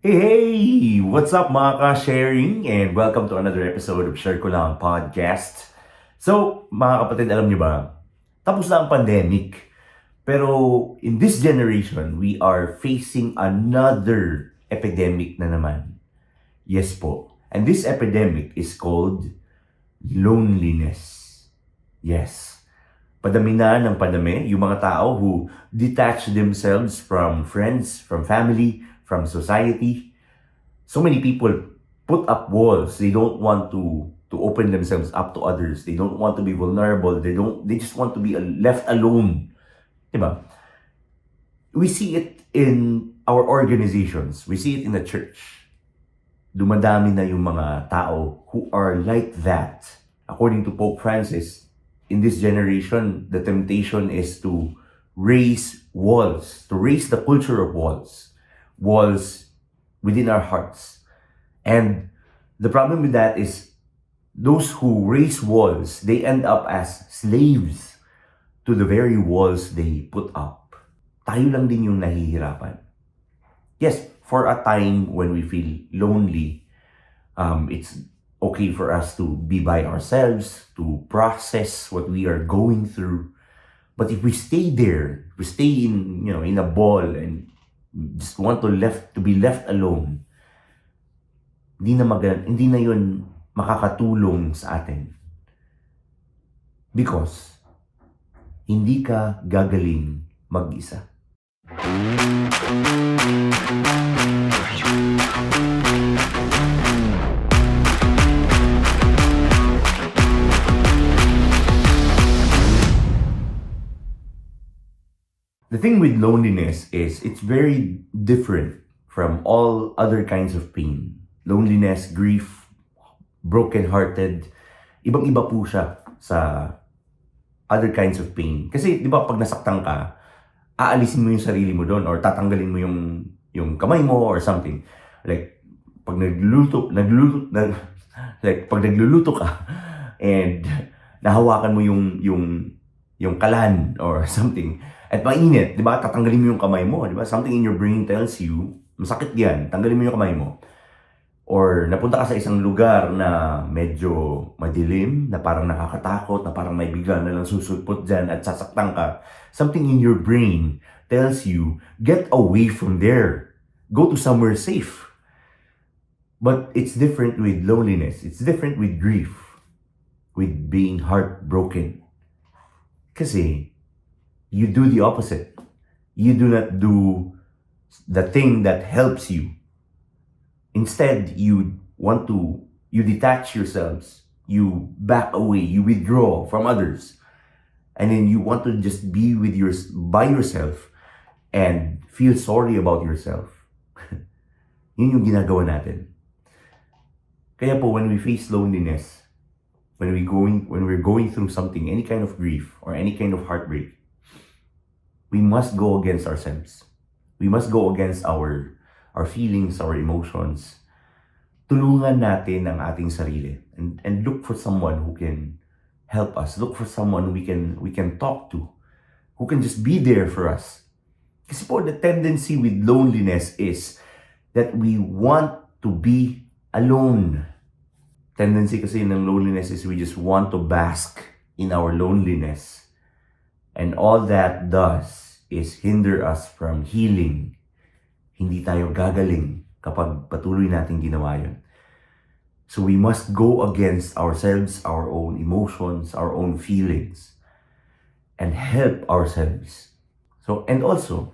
Hey! What's up mga ka-sharing? And welcome to another episode of Share Ko Lang Podcast. So, mga kapatid, alam niyo ba? Tapos na ang pandemic. Pero in this generation, we are facing another epidemic na naman. Yes po. And this epidemic is called loneliness. Yes. Padami na ng padami yung mga tao who detach themselves from friends, from family, from society. So many people put up walls. They don't want to to open themselves up to others. They don't want to be vulnerable. They don't they just want to be left alone. Diba? We see it in our organizations. We see it in the church. Dumadami na yung mga tao who are like that. According to Pope Francis, in this generation, the temptation is to raise walls, to raise the culture of walls walls within our hearts. And the problem with that is those who raise walls, they end up as slaves to the very walls they put up. Tayo lang din yung nahihirapan. Yes, for a time when we feel lonely, um, it's okay for us to be by ourselves, to process what we are going through. But if we stay there, we stay in, you know, in a ball and just want to left to be left alone, hindi na mag hindi na 'yon makakatulong sa atin. Because hindi ka gagaling mag-isa. The thing with loneliness is it's very different from all other kinds of pain. Loneliness, grief, broken-hearted, ibang-iba po siya sa other kinds of pain. Kasi 'di ba pag nasaktan ka, aalisin mo yung sarili mo doon or tatanggalin mo yung yung kamay mo or something. Like pag nagluluto, nagluluto, nag, like pag nagluluto ka and nahawakan mo yung yung yung kalan or something at mainit, di ba? Tatanggalin mo yung kamay mo, di ba? Something in your brain tells you, masakit yan, tanggalin mo yung kamay mo. Or napunta ka sa isang lugar na medyo madilim, na parang nakakatakot, na parang may bigla na lang susulpot dyan at sasaktan ka. Something in your brain tells you, get away from there. Go to somewhere safe. But it's different with loneliness. It's different with grief. With being heartbroken. Kasi, you do the opposite. You do not do the thing that helps you. Instead, you want to, you detach yourselves, you back away, you withdraw from others. And then you want to just be with your, by yourself and feel sorry about yourself. Yun yung ginagawa natin. Kaya po, when we face loneliness, when we going when we're going through something, any kind of grief or any kind of heartbreak, we must go against ourselves. We must go against our our feelings, our emotions. Tulungan natin ang ating sarili and, and look for someone who can help us. Look for someone we can we can talk to, who can just be there for us. Kasi po, the tendency with loneliness is that we want to be alone. Tendency kasi ng loneliness is we just want to bask in our loneliness. And all that does is hinder us from healing. Hindi tayo gagaling kapag patuloy natin ginawa yun. So we must go against ourselves, our own emotions, our own feelings, and help ourselves. So, and also,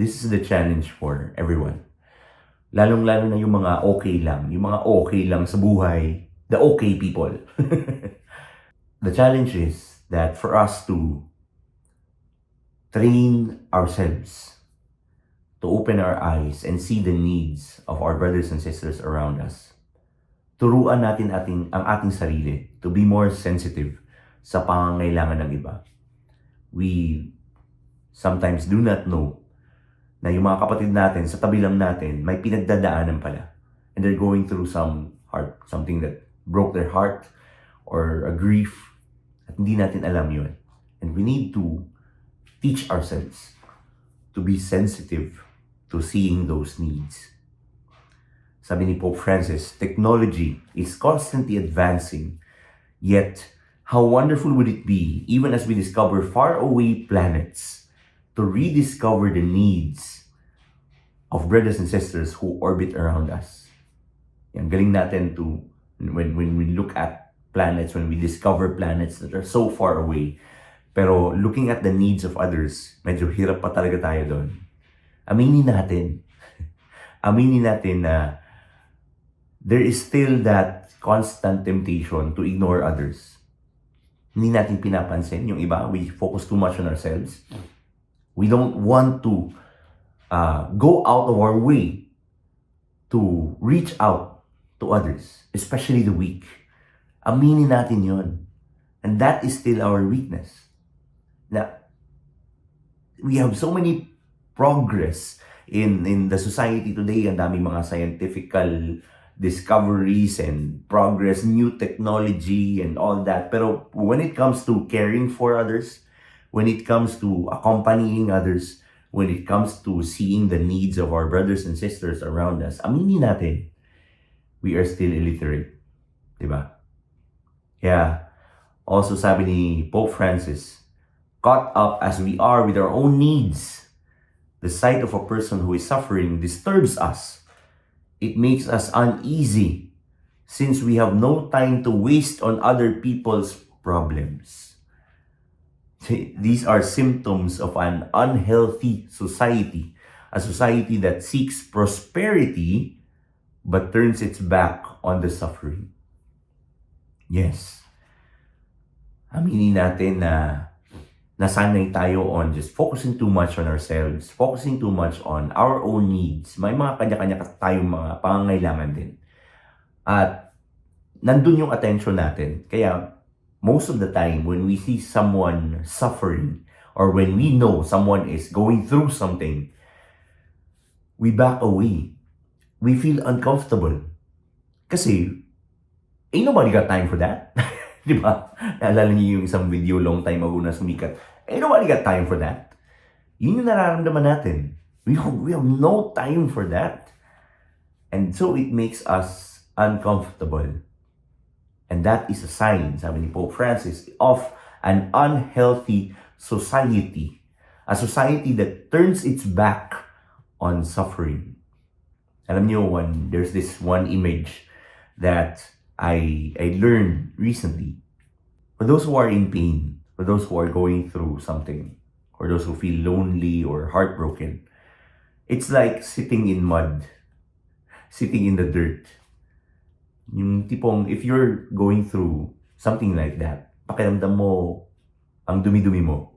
this is the challenge for everyone. Lalong-lalo na yung mga okay lang, yung mga okay lang sa buhay, the okay people. the challenge is that for us to train ourselves to open our eyes and see the needs of our brothers and sisters around us. Turuan natin ating, ang ating sarili to be more sensitive sa pangangailangan ng iba. We sometimes do not know na yung mga kapatid natin sa tabi lang natin may pinagdadaanan pala. And they're going through some heart, something that broke their heart or a grief hindi natin alam yun. And we need to teach ourselves to be sensitive to seeing those needs. Sabi ni Pope Francis, technology is constantly advancing, yet how wonderful would it be, even as we discover faraway planets, to rediscover the needs of brothers and sisters who orbit around us. Yan, galing natin to, when, when we look at planets, when we discover planets that are so far away, pero looking at the needs of others, medyo hirap pa talaga tayo doon. Aminin natin. Aminin natin na there is still that constant temptation to ignore others. Hindi natin pinapansin yung iba. We focus too much on ourselves. We don't want to uh, go out of our way to reach out to others, especially the weak. Aminin natin yon. And that is still our weakness. Na we have so many progress in in the society today. Ang dami mga scientifical discoveries and progress, new technology and all that. Pero when it comes to caring for others, when it comes to accompanying others, when it comes to seeing the needs of our brothers and sisters around us, aminin natin, we are still illiterate. Diba? Yeah. Also sabi ni Pope Francis, caught up as we are with our own needs, the sight of a person who is suffering disturbs us. It makes us uneasy since we have no time to waste on other people's problems. These are symptoms of an unhealthy society, a society that seeks prosperity but turns its back on the suffering. Yes. Aminin natin na nasanay tayo on just focusing too much on ourselves, focusing too much on our own needs. May mga kanya-kanya tayong mga pangangailangan din. At nandun yung attention natin. Kaya most of the time when we see someone suffering or when we know someone is going through something, we back away. We feel uncomfortable. Kasi, ain't nobody got time for that. Di ba? Naalala niyo yung isang video long time ago na sumikat. Ain't nobody got time for that. Yun yung nararamdaman natin. We have, we have no time for that. And so it makes us uncomfortable. And that is a sign, sabi ni Pope Francis, of an unhealthy society. A society that turns its back on suffering. Alam niyo, one, there's this one image that I, I learned recently. For those who are in pain, for those who are going through something, or those who feel lonely or heartbroken, it's like sitting in mud, sitting in the dirt. Yung tipong, if you're going through something like that, pakiramdam mo, ang dumi-dumi mo,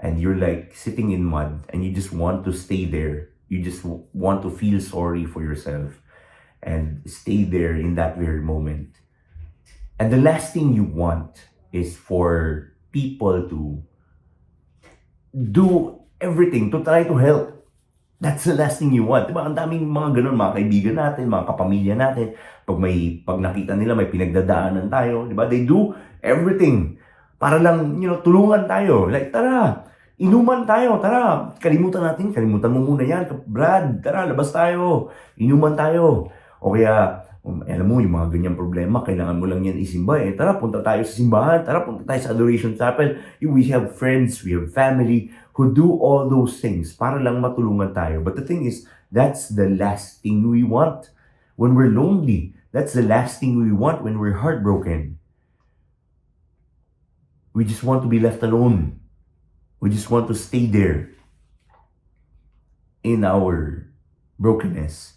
and you're like sitting in mud, and you just want to stay there. You just want to feel sorry for yourself and stay there in that very moment. And the last thing you want is for people to do everything to try to help. That's the last thing you want. Diba? Ang daming mga ganun, mga kaibigan natin, mga kapamilya natin. Pag may, pag nakita nila may pinagdadaanan tayo, diba? They do everything para lang, you know, tulungan tayo. Like, tara, inuman tayo, tara, kalimutan natin, kalimutan mo muna yan, Brad, tara, labas tayo, inuman tayo. O kaya, um, alam mo, yung mga ganyang problema, kailangan mo lang yan isimba eh. Tara, punta tayo sa simbahan. Tara, punta tayo sa Adoration Chapel. We have friends, we have family who do all those things para lang matulungan tayo. But the thing is, that's the last thing we want when we're lonely. That's the last thing we want when we're heartbroken. We just want to be left alone. We just want to stay there in our brokenness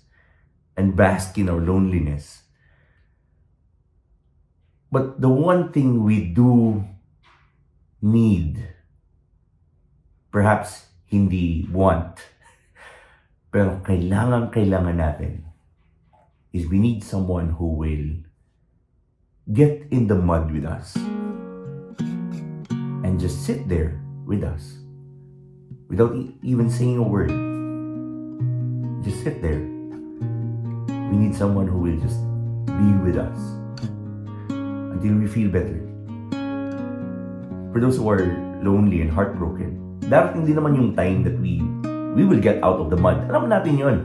and bask in our loneliness. But the one thing we do need, perhaps hindi want, pero kailangan kailangan natin, is we need someone who will get in the mud with us and just sit there with us without e- even saying a word. Just sit there. We need someone who will just be with us until we feel better. For those who are lonely and heartbroken, darating din naman yung time that we we will get out of the mud. Alam natin yon.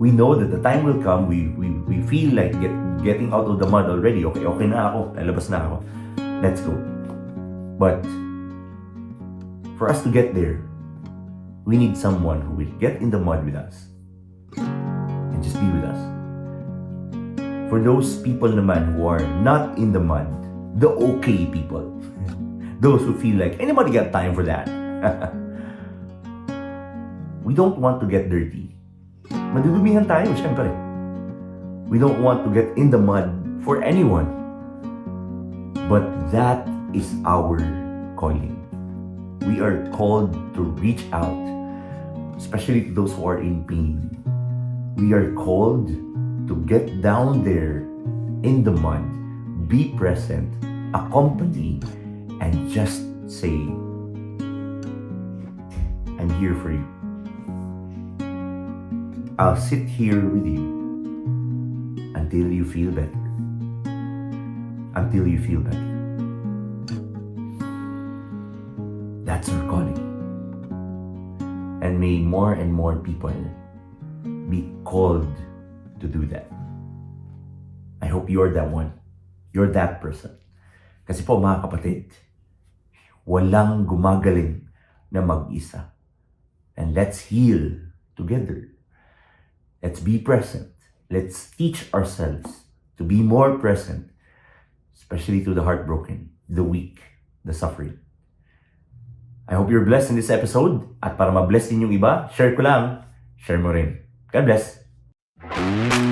We know that the time will come, we, we, we feel like get, getting out of the mud already. Okay, okay na ako. Lalabas na ako. Let's go. But, for us to get there, we need someone who will get in the mud with us and just be with us. For those people naman who are not in the mud, the okay people, those who feel like anybody got time for that. we don't want to get dirty. Madudumihan tayo, syempre. We don't want to get in the mud for anyone. But that is our calling. We are called to reach out, especially to those who are in pain. We are called to get down there in the mud, be present, accompany, and just say, I'm here for you. I'll sit here with you until you feel better. Until you feel better. That's our calling. And may more and more people be called to do that. I hope you're that one. You're that person. Kasi po mga kapatid, walang gumagaling na mag-isa. And let's heal together. Let's be present. Let's teach ourselves to be more present, especially to the heartbroken, the weak, the suffering. I hope you're blessed in this episode. At para ma-bless din yung iba, share ko lang, share mo rin. God bless. Música